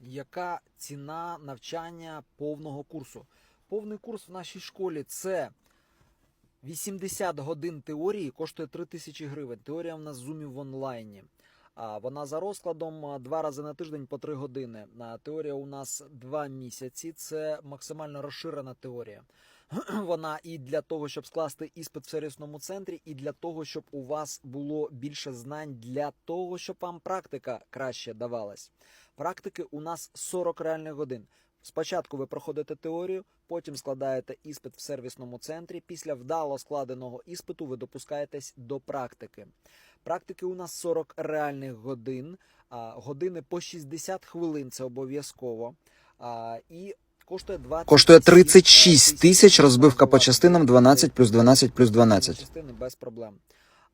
яка ціна навчання повного курсу. Повний курс в нашій школі це 80 годин теорії, коштує 3 тисячі гривень. Теорія в нас зумів в онлайні. Вона за розкладом два рази на тиждень по 3 години. Теорія у нас 2 місяці. Це максимально розширена теорія. Вона і для того, щоб скласти іспит в сервісному центрі, і для того, щоб у вас було більше знань, для того, щоб вам практика краще давалась. Практики у нас 40 реальних годин. Спочатку ви проходите теорію, потім складаєте іспит в сервісному центрі. Після вдало складеного іспиту ви допускаєтесь до практики. Практики у нас 40 реальних годин, години по 60 хвилин це обов'язково. І коштує 20 Коштує 36 тисяч, розбивка по частинам 12 плюс 12 плюс 12. Частини без проблем.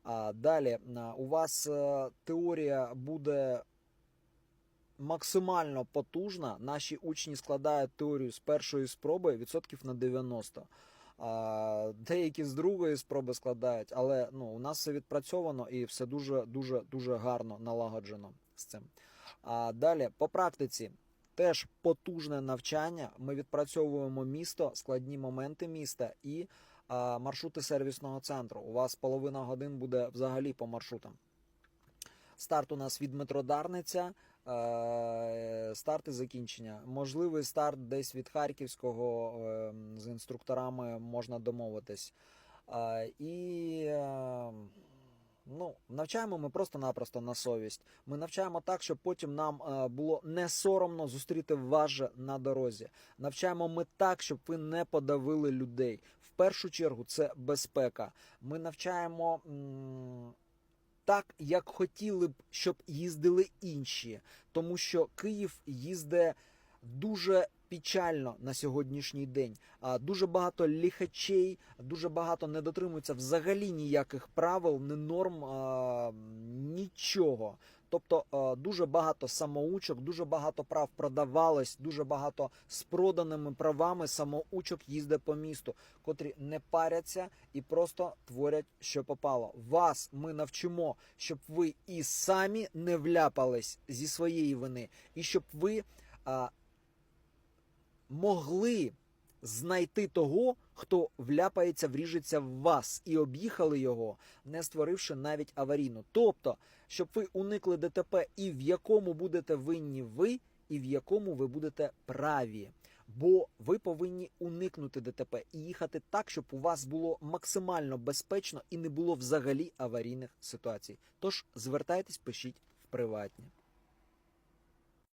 А далі у вас е, теорія буде максимально потужна. Наші учні складають теорію з першої спроби відсотків на 90. А, деякі з другої спроби складають, але ну, у нас все відпрацьовано і все дуже дуже дуже гарно налагоджено з цим. А далі по практиці. Теж потужне навчання. Ми відпрацьовуємо місто, складні моменти міста і а, маршрути сервісного центру. У вас половина годин буде взагалі по маршрутам. Старт у нас від метро Дарниця, е, старт і закінчення. Можливий старт десь від Харківського е, з інструкторами можна домовитись. Е, і е, ну, навчаємо ми просто-напросто на совість. Ми навчаємо так, щоб потім нам е, було не соромно зустріти вас на дорозі. Навчаємо ми так, щоб ви не подавили людей. В першу чергу це безпека. Ми навчаємо. м, так, як хотіли б, щоб їздили інші, тому що Київ їздить дуже печально на сьогоднішній день. А дуже багато ліхачей, дуже багато не дотримуються взагалі ніяких правил, не норм, нічого. Тобто дуже багато самоучок, дуже багато прав продавалось, дуже багато з проданими правами самоучок їздить по місту, котрі не паряться і просто творять, що попало. Вас ми навчимо, щоб ви і самі не вляпались зі своєї вини, і щоб ви могли знайти того, хто вляпається, вріжеться в вас, і об'їхали його, не створивши навіть аварійну. Тобто, щоб ви уникли ДТП, і в якому будете винні ви, і в якому ви будете праві. Бо ви повинні уникнути ДТП і їхати так, щоб у вас було максимально безпечно і не було взагалі аварійних ситуацій. Тож звертайтесь, пишіть в приватні.